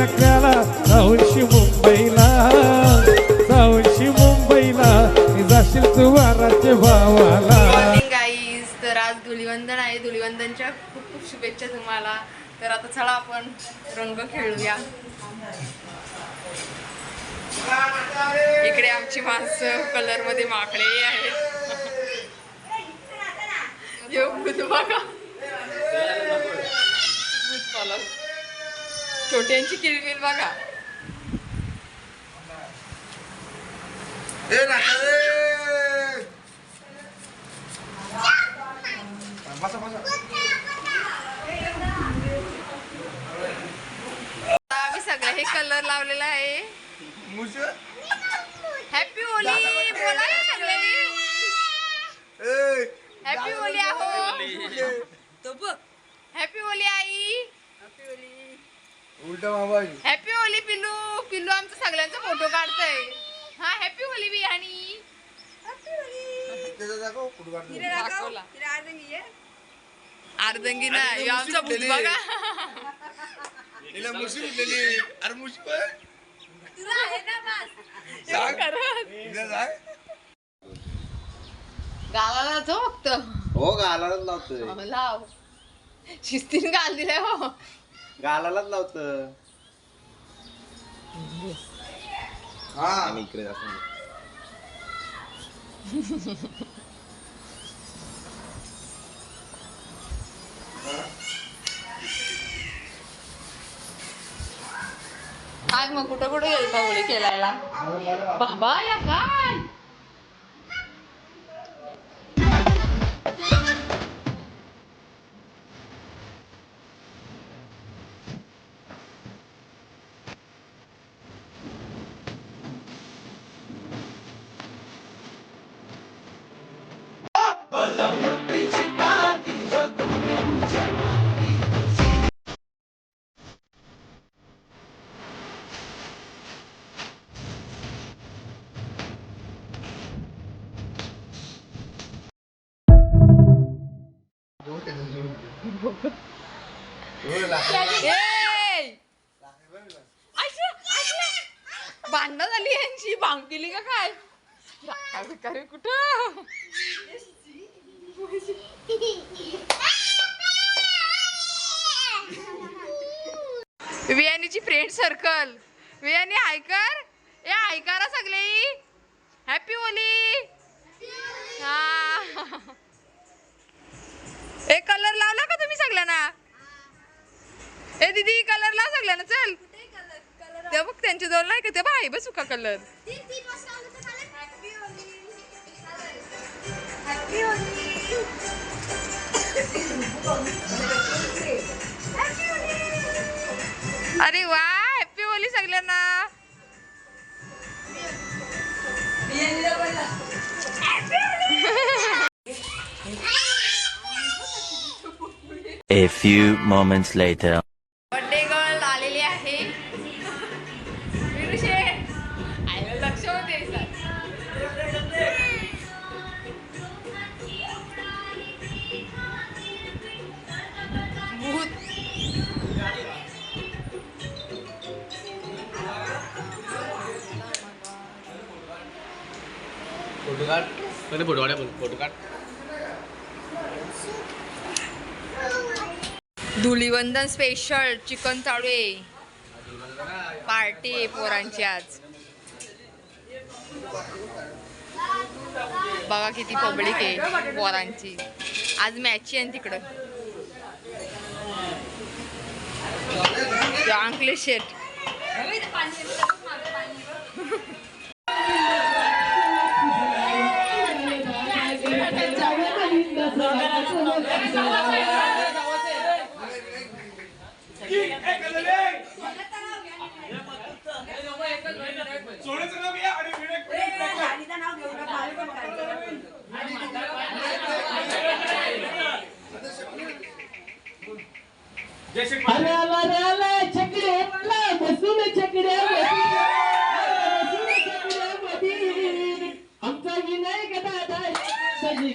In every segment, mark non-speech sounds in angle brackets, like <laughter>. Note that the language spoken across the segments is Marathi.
नकऱ्याला जाऊनशी मुंबईला. जाऊनशी मुंबईला जाशील तू भावाला. गाईज तर आज धुलिवंदन आहे. धुलिवंदनच्या खूप खूप शुभेच्छा तुम्हाला. तर आता चला आपण रंग खेळूया. इकडे आमची माणसं कलरमध्ये माकडे आहेत. <laughs> यो भूत बघा. भूत छोट्यांची किलबिल बघा. आम्ही सगळे हे कलर लावलेला आहे. हॅपी होली बोला ना सगळे. ए हॅपी होली आहो. हॅपी होली आई. उलटा हॅपी होली पिल्लू. पिल्लू आमचा सगळ्यांचा फोटो काढतोय. हा हॅपी होली बियाणी. त्याचा दाखव कुठं काढतो दाखवला. अर्धंगी नाही ह्यो आमचा भूत बघा. तिला मुशी उठलेली अरे मुशी पण सांग. खरंच. तिला सांग. गावाला जातो फक्त. हो गालालाच लावतोय. अहो, लाव. शिस्तीने घाल दिलाय हो. गालालाच लावत. हा. इकडे जातो आज मग कुठं कुठं गेलता होळी खेळायला बाबा या काय? भांडणं झाली यांची भांग केली का काय? राखा भिकारी कुठं? <laughs> वियानीची फ्रेंड सर्कल वियानी ऐकर ए ऐकारा सगळे. हॅपी होली हा. <laughs> ए कलर लावला का तुम्ही सगळ्यांना? ए दीदी कलर लाव सगळ्यांना. चल. ते बघ त्यांच्या जवळ नाही का ते बाई बसू का कलर अरे वा हॅपी होली सगळ्यांना A few moments later. Photo काढ पहिले फोटो काढ फोटो काढ धुलीवंदन स्पेशल चिकन चालू आहे पार्टी आहे पोरांची आज बघा किती पब्लिक आहे पोरांची आज मॅच आहे ना तिकडं तो अंकलेश शेट अरे आला रे आला छकडे आला बसून छकडे आमचा सजी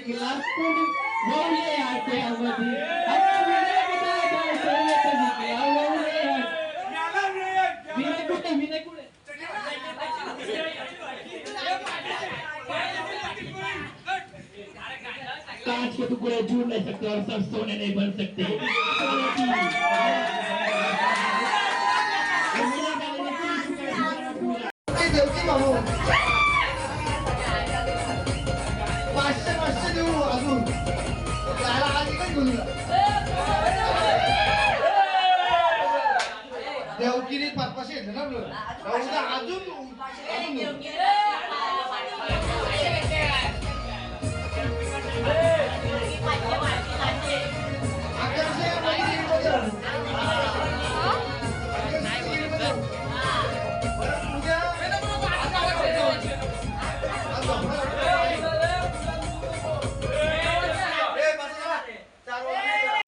वळले आट्यामध्ये आमचा विनायक दादा सजी कांच के टुकड़े जुड़ नहीं सकते और सब सोने नहीं बन सकते। पाचशे पाचशे येते ना अजून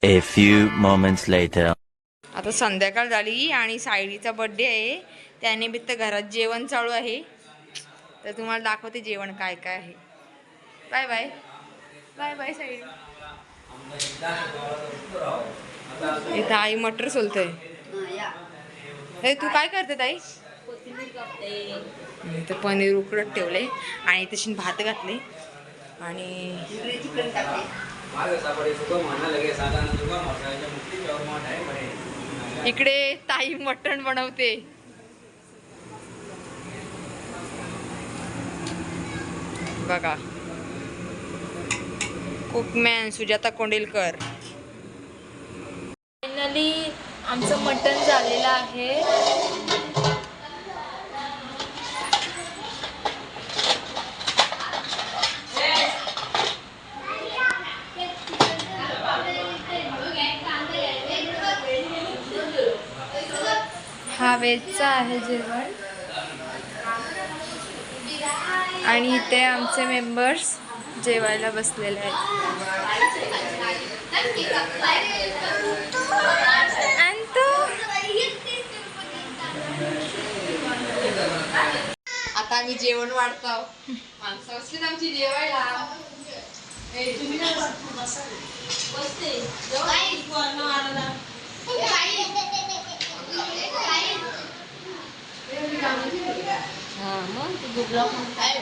A few moments later. आता संध्याकाळ झाली आणि सायलीचा बर्थडे आहे. त्यानिमित्त घरात जेवण चालू आहे. तर तुम्हाला दाखवते जेवण काय काय आहे. Bye bye bye bye Sayali. इथं आई मटर सोलतोय. हे तू काय करते ताई? इथं पनीर उकडत ठेवले आणि तशी भात घातले आणि इकडे ताई मटण बनवते। बघा। कुकमॅन सुजाता कोंडेलकर। फायनली आमचं मटण झालेलं आहे. हा वेजचं आहे जेवण. आणि इथे आमचे मेंबर्स जेवायला बसलेले आहेत. आणि आता आम्ही जेवण वाढतो. माणसं असली आमची जेवायला ए, तुम्ही नाही वाढतो, बसा. हा, मग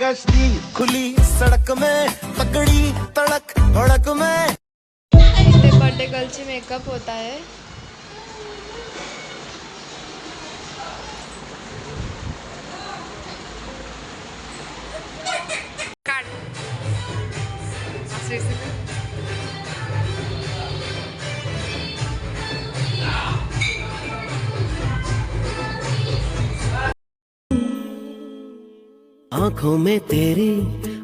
गश्ती खुली सड़क में पकड़ी तड़क भड़क में। बर्थडे गर्ल से मेकअप होता है। काढ आँखों में तेरी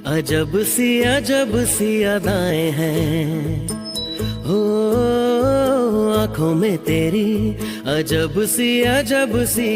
अजब सी अजब सी अदाएँ हैं। हो आँखों में तेरी अजब सी अजब सी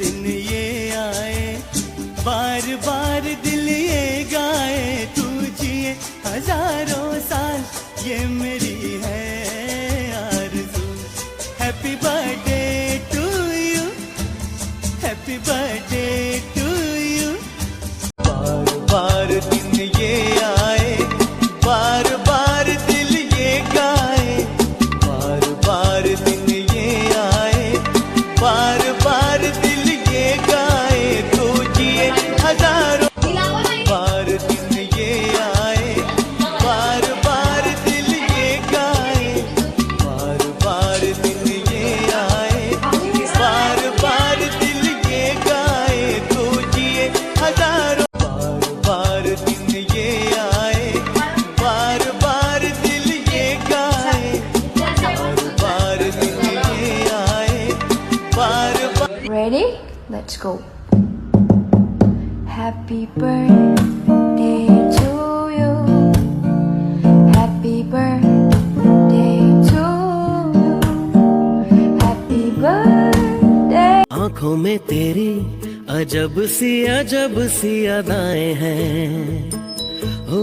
दिन ये आए बार बार दिल ये गाए तू जिए हजारों Ready? Let's go. Happy birthday to you. Happy birthday. to आंखों में तेरी अजब सी अजब सी अदाएं हैं। हो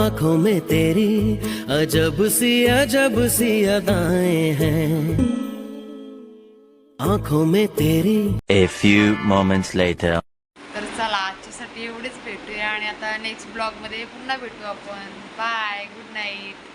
आंखों में तेरी अजब सी अजब सी अदाएं हैं। आंखों में तेरी A few moments later. तर चला आजच्यासाठी एवढेच भेटूया आणि आता नेक्स्ट ब्लॉगमध्ये पुन्हा भेटू आपण. Bye good night